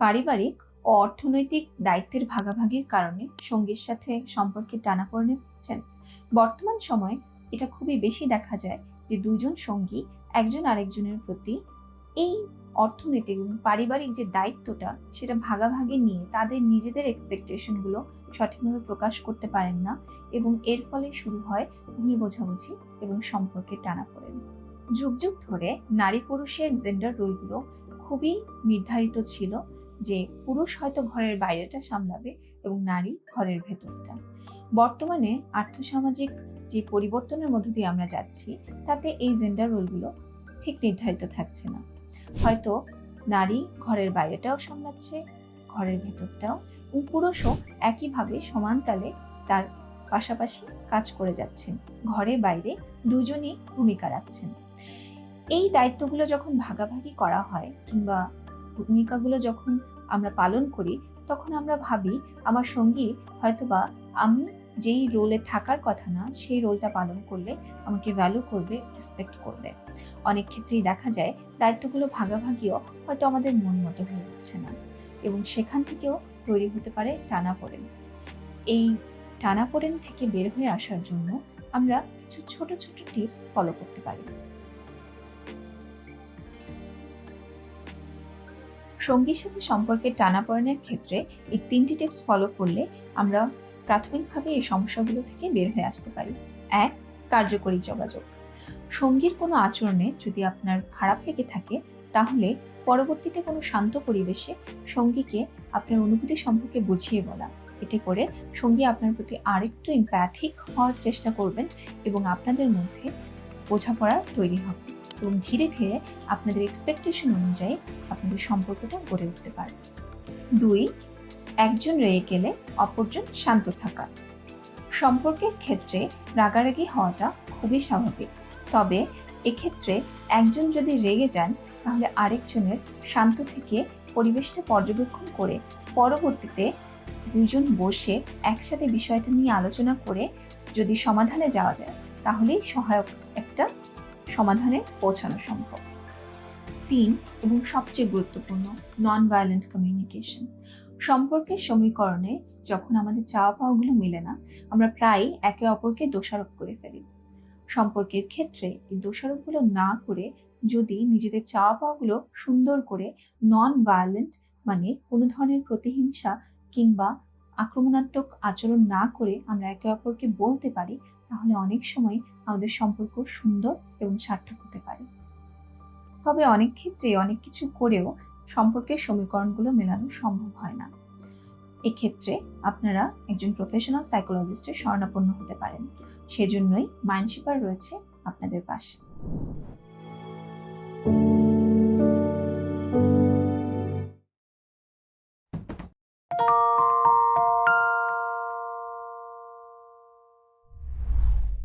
পারিবারিক ও অর্থনৈতিক দায়িত্বের ভাগাভাগির কারণে সঙ্গীর সাথে সম্পর্কে টানাপোড়েনে ভুগছেন বর্তমান সময়ে এটা খুবই বেশি দেখা যায় যে দুজন সঙ্গী একজন আরেকজনের প্রতি এই অর্থনৈতিক এবং পারিবারিক যে দায়িত্বটা সেটা ভাগাভাগি নিয়ে তাদের নিজেদের এক্সপেকটেশনগুলো সঠিকভাবে প্রকাশ করতে পারেন না এবং এর ফলে শুরু হয় ভুল বোঝাবুঝি এবং সম্পর্কে টানাপোড়েন। যুগ যুগ ধরে নারী পুরুষের জেন্ডার রোলগুলো খুবই নির্ধারিত ছিল যে পুরুষ হয়তো ঘরের বাইরেটা সামলাবে এবং নারী ঘরের ভেতরটা। বর্তমানে আর্থসামাজিক যে পরিবর্তনের মধ্য দিয়ে আমরা যাচ্ছি, তাতে এই জেন্ডার রোলগুলো ঠিক নির্ধারিত থাকছে না। হয়তো নারী ঘরের বাইরেটাও সামলাচ্ছে, ঘরের ভেতরটাও, এবং পুরুষও একইভাবে সমান তালে তার পাশাপাশি কাজ করে যাচ্ছেন। ঘরে বাইরে দুজনেই ভূমিকা রাখছেন। এই দায়িত্বগুলো যখন ভাগাভাগি করা হয় কিংবা ভূমিকাগুলো যখন আমরা পালন করি, তখন আমরা ভাবি আমার সঙ্গী হয়তোবা আমি যেই রোলে থাকার কথা না, সেই রোলটা পালন করলে আমাকে ভ্যালু করবে রেসপেক্ট করবে। অনেক ক্ষেত্রেই দেখা যায় দায়িত্বগুলো ভাগাভাগিও হয়তো আমাদের মন মতো হয়ে উঠছে না এবং সেখান থেকেও তৈরি হতে পারে টানাপোড়েন এই টানাপোড়েন থেকে বের হয়ে আসার জন্য আমরা কিছু ছোট ছোট টিপস ফলো করতে পারি। সঙ্গীর সাথে সম্পর্কের টানাপোড়েনের ক্ষেত্রে এই তিনটি টিপস ফলো করলে আমরা প্রাথমিকভাবে এই সমস্যাগুলো থেকে বের হয়ে আসতে পারি। এক, কার্যকরী যোগাযোগ। সঙ্গীর কোনো আচরণে যদি আপনার খারাপ লেগে থাকে, তাহলে পরবর্তীতে কোনো শান্ত পরিবেশে সঙ্গীকে আপনার অনুভূতি সম্পর্কে বুঝিয়ে বলা। এতে করে সঙ্গী আপনার প্রতি আরেকটু ইম্প্যাথিক হওয়ার চেষ্টা করবেন এবং আপনাদের মধ্যে বোঝাপড়া তৈরি হবে। এবং ধীরে ধীরে আপনাদের এক্সপেকটেশন অনুযায়ী আপনাদের সম্পর্কটা গড়ে উঠতে পারে। দুই, একজন রেগে গেলে অপরজন শান্ত থাকা। সম্পর্কের ক্ষেত্রে রাগারাগি হওয়াটা খুবই স্বাভাবিক। তবে এক্ষেত্রে একজন যদি রেগে যান, তাহলে আরেকজনের শান্ত থেকে পরিবেশটা পর্যবেক্ষণ করে পরবর্তীতে দুইজন বসে একসাথে বিষয়টা নিয়ে আলোচনা করে যদি সমাধানে যাওয়া যায়, তাহলেই সহায়ক সমাধানে পৌঁছানো সম্ভব। তিন, এবং সবচেয়ে গুরুত্বপূর্ণ নন ভায়োলেন্ট কমিউনিকেশন সম্পর্কের সমীকরণে যখন আমাদের চাওয়া পাওয়াগুলো মেলে না, আমরা প্রায় একে অপরকে দোষারোপ করে ফেলি। সম্পর্কের ক্ষেত্রে এই দোষারোপগুলো না করে যদি নিজেদের চাওয়া পাওয়াগুলো সুন্দর করে নন ভায়োলেন্ট মানে কোনো ধরনের প্রতিহিংসা কিংবা আক্রমণাত্মক আচরণ না করে আমরা একে অপরকে বলতে পারি, তাহলে অনেক সময় আমাদের সম্পর্ক সুন্দর এবং সার্থক হতে পারে। তবে অনেক ক্ষেত্রে অনেক কিছু করেও সম্পর্কের সমীকরণগুলো মেলানো সম্ভব হয় না। এক্ষেত্রে আপনারা একজন প্রফেশনাল সাইকোলজিস্টের শরণাপন্ন হতে পারেন। সেজন্যই মাইন্ডশিপার রয়েছে আপনাদের পাশে।